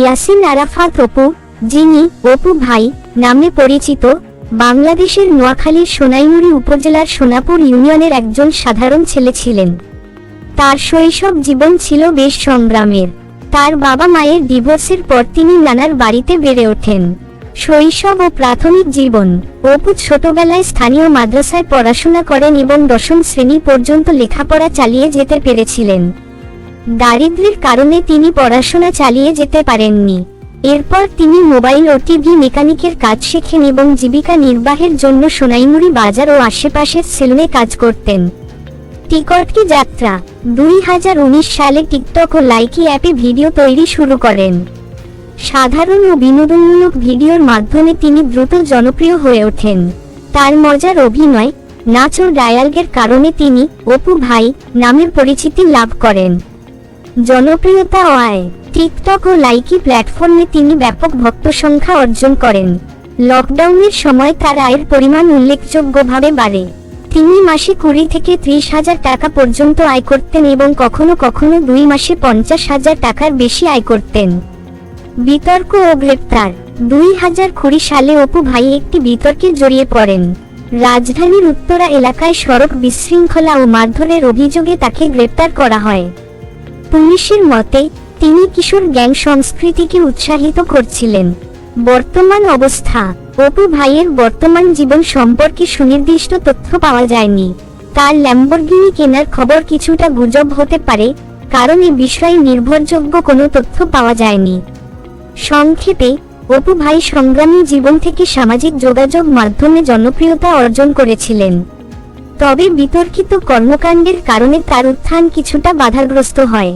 ইয়াসিন আরাফাত অপু যিনি অপু ভাই নামে পরিচিত, বাংলাদেশের নোয়াখালীর সোনাইমুড়ি উপজেলার সোনাপুর ইউনিয়নের একজন সাধারণ ছেলে ছিলেন। তার শৈশব জীবন ছিল বেশ সংগ্রামের। তার বাবা মায়ের ডিভোর্সের পর তিনি নানার বাড়িতে বেড়ে ওঠেন। শৈশব ও প্রাথমিক জীবন, অপু ছোটবেলায় স্থানীয় মাদ্রাসায় পড়াশোনা করেন এবং দশম শ্রেণি পর্যন্ত লেখাপড়া চালিয়ে যেতে পেরেছিলেন। দারিদ্র্যের কারণে তিনি পড়াশোনা চালিয়ে যেতে পারেননি। এরপর তিনি মোবাইল ও টিভি মেকানিকের কাজ শেখেন এবং জীবিকা নির্বাহের জন্য সোনাইমুড়ি বাজার ও আশেপাশের সেলুনে কাজ করতেন। টিকট কি যাত্রা? দুই হাজার উনিশ সালে টিকটক ও লাইকি অ্যাপে ভিডিও তৈরি শুরু করেন। সাধারণ ও বিনোদনমূলক ভিডিওর মাধ্যমে তিনি দ্রুত জনপ্রিয় হয়ে ওঠেন। তার মজার অভিনয়, নাচ ও ডায়ালগের কারণে তিনি অপু ভাই নামের পরিচিতি লাভ করেন। জনপ্রিয়তা ও আয়। টিকটক ও লাইকি প্ল্যাটফর্মে তিনি ব্যাপক ভক্ত সংখ্যা অর্জন করেন। লকডাউনের সময় তার আয়ের পরিমাণ উল্লেখযোগ্যভাবে বাড়ে। তিনি মাসে কুড়ি থেকে ত্রিশ হাজার টাকা পর্যন্ত আয় করতেন এবং কখনো কখনো দুই মাসে পঞ্চাশ হাজার টাকার বেশি আয় করতেন। বিতর্ক ও গ্রেপ্তার। দুই হাজার কুড়ি সালে অপু ভাই একটি বিতর্কে জড়িয়ে পড়েন। রাজধানীর উত্তরা এলাকায় সড়ক বিশৃঙ্খলা ও মারধরের অভিযোগে তাকে গ্রেপ্তার করা হয়। পুলিশের মতে, তিনি কিশোর গ্যাং সংস্কৃতিকে উৎসাহিত করছিলেন। বর্তমান অবস্থা, অপু ভাইয়ের বর্তমান জীবন সম্পর্কে সুনির্দিষ্ট তথ্য পাওয়া যায়নি। তার ল্যাম্বরগিনি কেনার খবর কিছুটা গুজব হতে পারে, কারণ এ বিষয়ে নির্ভরযোগ্য কোনো তথ্য পাওয়া যায়নি। সংক্ষেপে, অপু ভাই সংগ্রামী জীবন থেকে সামাজিক যোগাযোগ মাধ্যমে জনপ্রিয়তা অর্জন করেছিলেন। তবে বিতর্কিত কর্মকাণ্ডের কারণে তার উত্থান কিছুটা বাধাগ্রস্ত হয়।